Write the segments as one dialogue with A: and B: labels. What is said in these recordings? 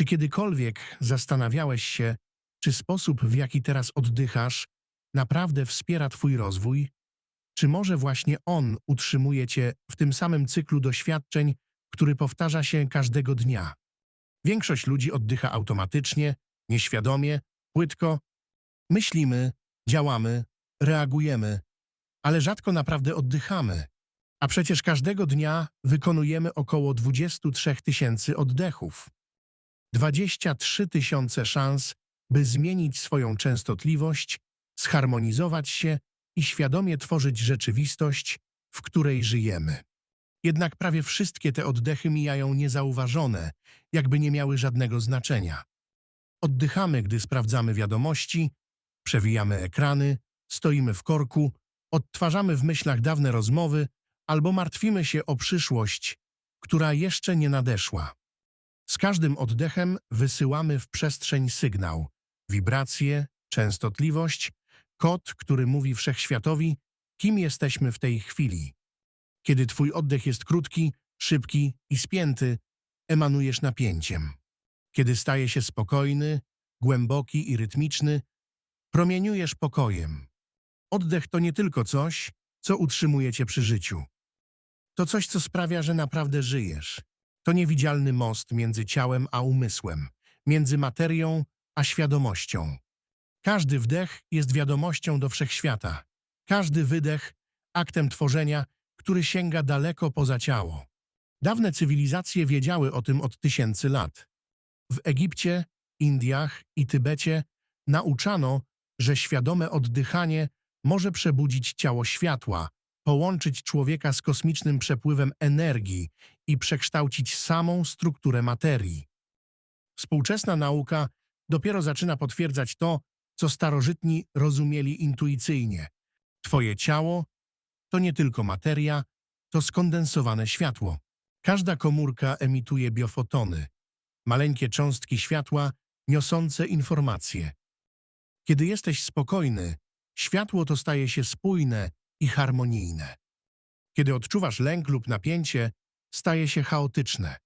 A: Czy kiedykolwiek zastanawiałeś się, czy sposób, w jaki teraz oddychasz, naprawdę wspiera Twój rozwój? Czy może właśnie on utrzymuje Cię w tym samym cyklu doświadczeń, który powtarza się każdego dnia? Większość ludzi oddycha automatycznie, nieświadomie, płytko. Myślimy, działamy, reagujemy, ale rzadko naprawdę oddychamy. A przecież każdego dnia wykonujemy około 23 tysięcy oddechów. 23 tysiące szans, by zmienić swoją częstotliwość, zharmonizować się i świadomie tworzyć rzeczywistość, w której żyjemy. Jednak prawie wszystkie te oddechy mijają niezauważone, jakby nie miały żadnego znaczenia. Oddychamy, gdy sprawdzamy wiadomości, przewijamy ekrany, stoimy w korku, odtwarzamy w myślach dawne rozmowy albo martwimy się o przyszłość, która jeszcze nie nadeszła. Z każdym oddechem wysyłamy w przestrzeń sygnał, wibracje, częstotliwość, kod, który mówi wszechświatowi, kim jesteśmy w tej chwili. Kiedy twój oddech jest krótki, szybki i spięty, emanujesz napięciem. Kiedy staje się spokojny, głęboki i rytmiczny, promieniujesz pokojem. Oddech to nie tylko coś, co utrzymuje cię przy życiu. To coś, co sprawia, że naprawdę żyjesz. To niewidzialny most między ciałem a umysłem, między materią a świadomością. Każdy wdech jest wiadomością do wszechświata. Każdy wydech aktem tworzenia, który sięga daleko poza ciało. Dawne cywilizacje wiedziały o tym od tysięcy lat. W Egipcie, Indiach i Tybecie nauczano, że świadome oddychanie może przebudzić ciało światła, połączyć człowieka z kosmicznym przepływem energii i przekształcić samą strukturę materii. Współczesna nauka dopiero zaczyna potwierdzać to, co starożytni rozumieli intuicyjnie. Twoje ciało to nie tylko materia, to skondensowane światło. Każda komórka emituje biofotony, maleńkie cząstki światła niosące informacje. Kiedy jesteś spokojny, światło to staje się spójne i harmonijne. Kiedy odczuwasz lęk lub napięcie, staje się chaotyczne.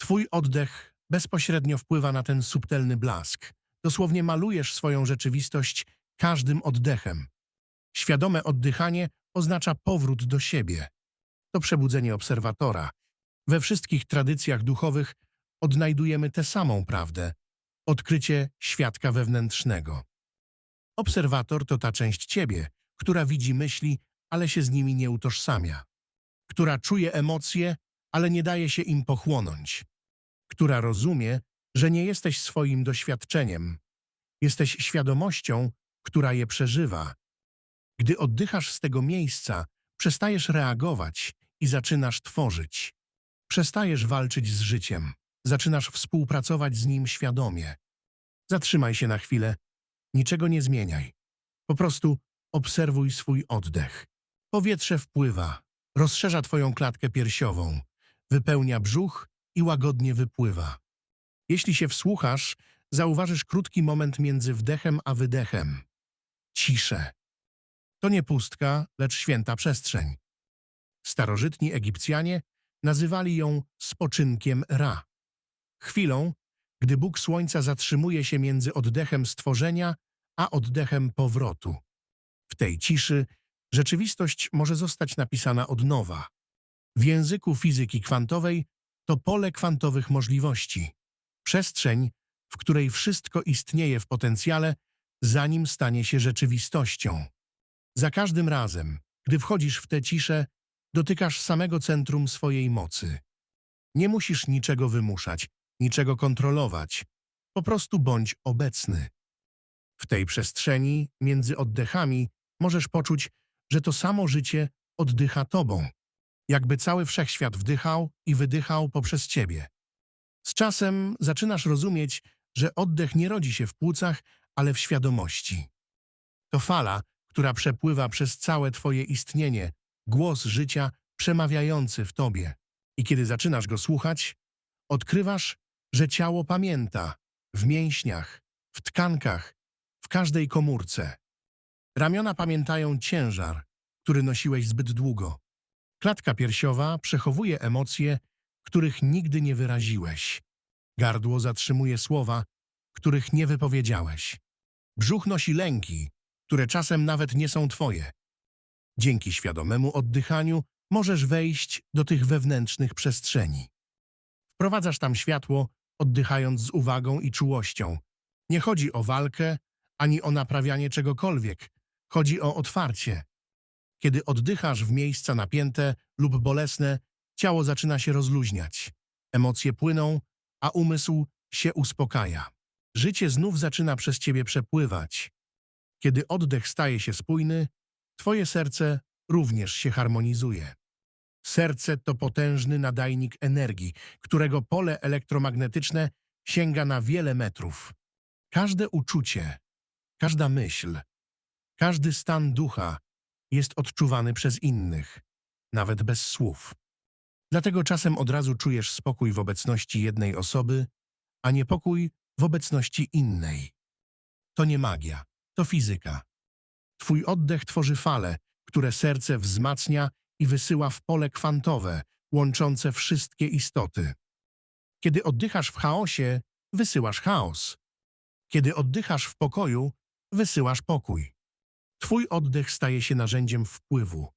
A: Twój oddech bezpośrednio wpływa na ten subtelny blask. Dosłownie malujesz swoją rzeczywistość każdym oddechem. Świadome oddychanie oznacza powrót do siebie. To przebudzenie obserwatora. We wszystkich tradycjach duchowych odnajdujemy tę samą prawdę odkrycie świadka wewnętrznego. Obserwator to ta część ciebie, która widzi myśli, ale się z nimi nie utożsamia, która czuje emocje, ale nie daje się im pochłonąć, która rozumie, że nie jesteś swoim doświadczeniem, jesteś świadomością, która je przeżywa. Gdy oddychasz z tego miejsca, przestajesz reagować i zaczynasz tworzyć. Przestajesz walczyć z życiem, zaczynasz współpracować z nim świadomie. Zatrzymaj się na chwilę, niczego nie zmieniaj. Po prostu obserwuj swój oddech. Powietrze wpływa, rozszerza twoją klatkę piersiową, wypełnia brzuch i łagodnie wypływa. Jeśli się wsłuchasz, zauważysz krótki moment między wdechem a wydechem. Ciszę. To nie pustka, lecz święta przestrzeń. Starożytni Egipcjanie nazywali ją spoczynkiem Ra. Chwilą, gdy Bóg Słońca zatrzymuje się między oddechem stworzenia a oddechem powrotu. W tej ciszy rzeczywistość może zostać napisana od nowa. W języku fizyki kwantowej to pole kwantowych możliwości, przestrzeń, w której wszystko istnieje w potencjale, zanim stanie się rzeczywistością. Za każdym razem, gdy wchodzisz w tę ciszę, dotykasz samego centrum swojej mocy. Nie musisz niczego wymuszać, niczego kontrolować. Po prostu bądź obecny. W tej przestrzeni, między oddechami, możesz poczuć, że to samo życie oddycha tobą. Jakby cały wszechświat wdychał i wydychał poprzez ciebie. Z czasem zaczynasz rozumieć, że oddech nie rodzi się w płucach, ale w świadomości. To fala, która przepływa przez całe twoje istnienie, głos życia przemawiający w tobie. I kiedy zaczynasz go słuchać, odkrywasz, że ciało pamięta w mięśniach, w tkankach, w każdej komórce. Ramiona pamiętają ciężar, który nosiłeś zbyt długo. Klatka piersiowa przechowuje emocje, których nigdy nie wyraziłeś. Gardło zatrzymuje słowa, których nie wypowiedziałeś. Brzuch nosi lęki, które czasem nawet nie są twoje. Dzięki świadomemu oddychaniu możesz wejść do tych wewnętrznych przestrzeni. Wprowadzasz tam światło, oddychając z uwagą i czułością. Nie chodzi o walkę, ani o naprawianie czegokolwiek. Chodzi o otwarcie. Kiedy oddychasz w miejsca napięte lub bolesne, ciało zaczyna się rozluźniać. Emocje płyną, a umysł się uspokaja. Życie znów zaczyna przez ciebie przepływać. Kiedy oddech staje się spójny, twoje serce również się harmonizuje. Serce to potężny nadajnik energii, którego pole elektromagnetyczne sięga na wiele metrów. Każde uczucie, każda myśl, każdy stan ducha jest odczuwany przez innych, nawet bez słów. Dlatego czasem od razu czujesz spokój w obecności jednej osoby, a niepokój w obecności innej. To nie magia, to fizyka. Twój oddech tworzy fale, które serce wzmacnia i wysyła w pole kwantowe, łączące wszystkie istoty. Kiedy oddychasz w chaosie, wysyłasz chaos. Kiedy oddychasz w pokoju, wysyłasz pokój. Twój oddech staje się narzędziem wpływu,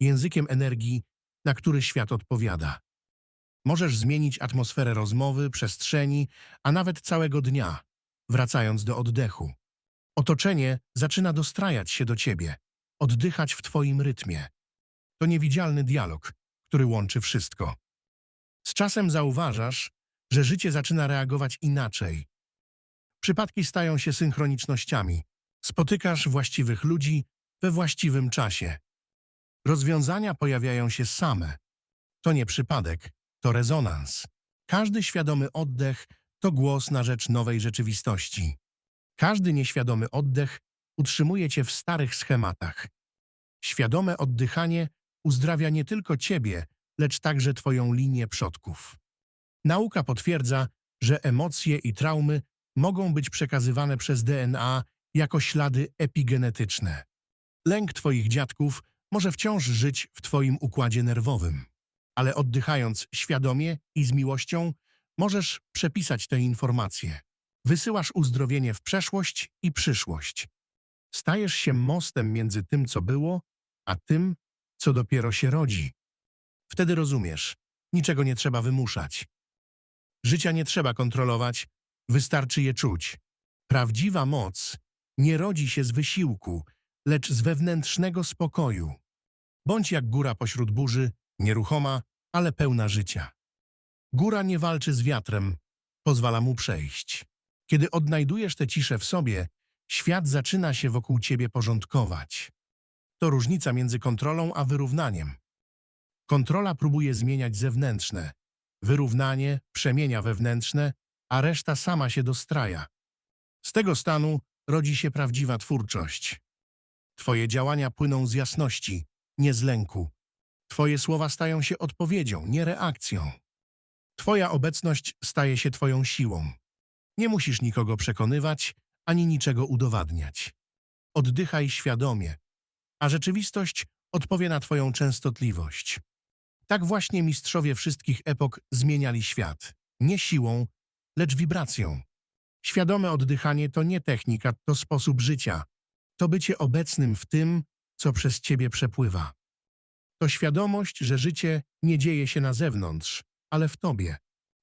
A: językiem energii, na który świat odpowiada. Możesz zmienić atmosferę rozmowy, przestrzeni, a nawet całego dnia, wracając do oddechu. Otoczenie zaczyna dostrajać się do ciebie, oddychać w twoim rytmie. To niewidzialny dialog, który łączy wszystko. Z czasem zauważasz, że życie zaczyna reagować inaczej. Przypadki stają się synchronicznościami. Spotykasz właściwych ludzi we właściwym czasie. Rozwiązania pojawiają się same. To nie przypadek, to rezonans. Każdy świadomy oddech to głos na rzecz nowej rzeczywistości. Każdy nieświadomy oddech utrzymuje cię w starych schematach. Świadome oddychanie uzdrawia nie tylko ciebie, lecz także twoją linię przodków. Nauka potwierdza, że emocje i traumy mogą być przekazywane przez DNA jako ślady epigenetyczne. Lęk twoich dziadków może wciąż żyć w twoim układzie nerwowym, ale oddychając świadomie i z miłością, możesz przepisać te informacje. Wysyłasz uzdrowienie w przeszłość i przyszłość. Stajesz się mostem między tym, co było, a tym, co dopiero się rodzi. Wtedy rozumiesz, niczego nie trzeba wymuszać. Życia nie trzeba kontrolować, wystarczy je czuć. Prawdziwa moc nie rodzi się z wysiłku, lecz z wewnętrznego spokoju. Bądź jak góra pośród burzy, nieruchoma, ale pełna życia. Góra nie walczy z wiatrem, pozwala mu przejść. Kiedy odnajdujesz tę ciszę w sobie, świat zaczyna się wokół ciebie porządkować. To różnica między kontrolą a wyrównaniem. Kontrola próbuje zmieniać zewnętrzne, wyrównanie przemienia wewnętrzne, a reszta sama się dostraja. Z tego stanu rodzi się prawdziwa twórczość. Twoje działania płyną z jasności, nie z lęku. Twoje słowa stają się odpowiedzią, nie reakcją. Twoja obecność staje się Twoją siłą. Nie musisz nikogo przekonywać, ani niczego udowadniać. Oddychaj świadomie, a rzeczywistość odpowie na Twoją częstotliwość. Tak właśnie mistrzowie wszystkich epok zmieniali świat. Nie siłą, lecz wibracją. Świadome oddychanie to nie technika, to sposób życia. To bycie obecnym w tym, co przez Ciebie przepływa. To świadomość, że życie nie dzieje się na zewnątrz, ale w Tobie.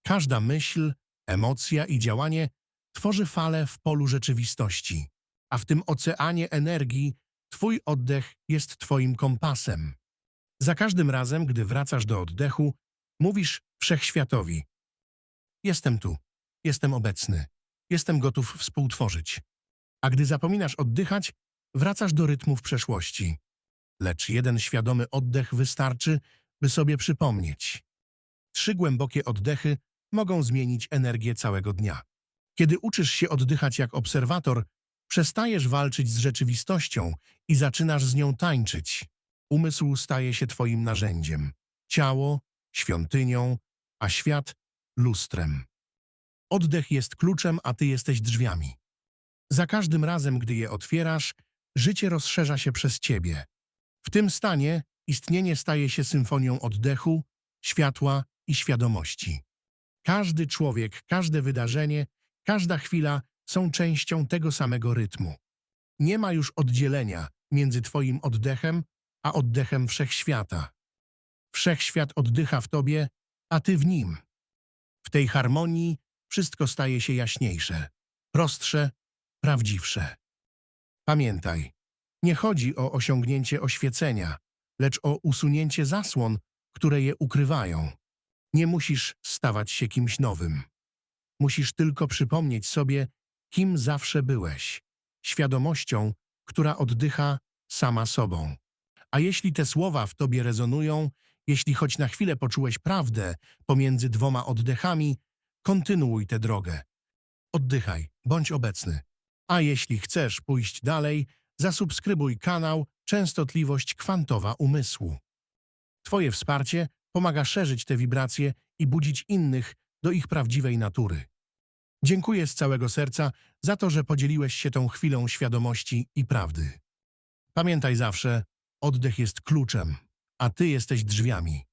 A: Każda myśl, emocja i działanie tworzy falę w polu rzeczywistości, a w tym oceanie energii Twój oddech jest Twoim kompasem. Za każdym razem, gdy wracasz do oddechu, mówisz wszechświatowi: Jestem tu, jestem obecny, jestem gotów współtworzyć. A gdy zapominasz oddychać, wracasz do rytmów przeszłości. Lecz jeden świadomy oddech wystarczy, by sobie przypomnieć. Trzy głębokie oddechy mogą zmienić energię całego dnia. Kiedy uczysz się oddychać jak obserwator, przestajesz walczyć z rzeczywistością i zaczynasz z nią tańczyć. Umysł staje się twoim narzędziem, ciało świątynią, a świat lustrem. Oddech jest kluczem, a ty jesteś drzwiami. Za każdym razem, gdy je otwierasz, życie rozszerza się przez ciebie. W tym stanie istnienie staje się symfonią oddechu, światła i świadomości. Każdy człowiek, każde wydarzenie, każda chwila są częścią tego samego rytmu. Nie ma już oddzielenia między Twoim oddechem a oddechem wszechświata. Wszechświat oddycha w Tobie, a Ty w nim. W tej harmonii wszystko staje się jaśniejsze, prostsze, prawdziwsze. Pamiętaj, nie chodzi o osiągnięcie oświecenia, lecz o usunięcie zasłon, które je ukrywają. Nie musisz stawać się kimś nowym. Musisz tylko przypomnieć sobie, kim zawsze byłeś, świadomością, która oddycha sama sobą. A jeśli te słowa w tobie rezonują, jeśli choć na chwilę poczułeś prawdę pomiędzy dwoma oddechami, kontynuuj tę drogę. Oddychaj, bądź obecny. A jeśli chcesz pójść dalej, zasubskrybuj kanał Częstotliwość Kwantowa Umysłu. Twoje wsparcie pomaga szerzyć te wibracje i budzić innych do ich prawdziwej natury. Dziękuję z całego serca za to, że podzieliłeś się tą chwilą świadomości i prawdy. Pamiętaj zawsze, oddech jest kluczem, a ty jesteś drzwiami.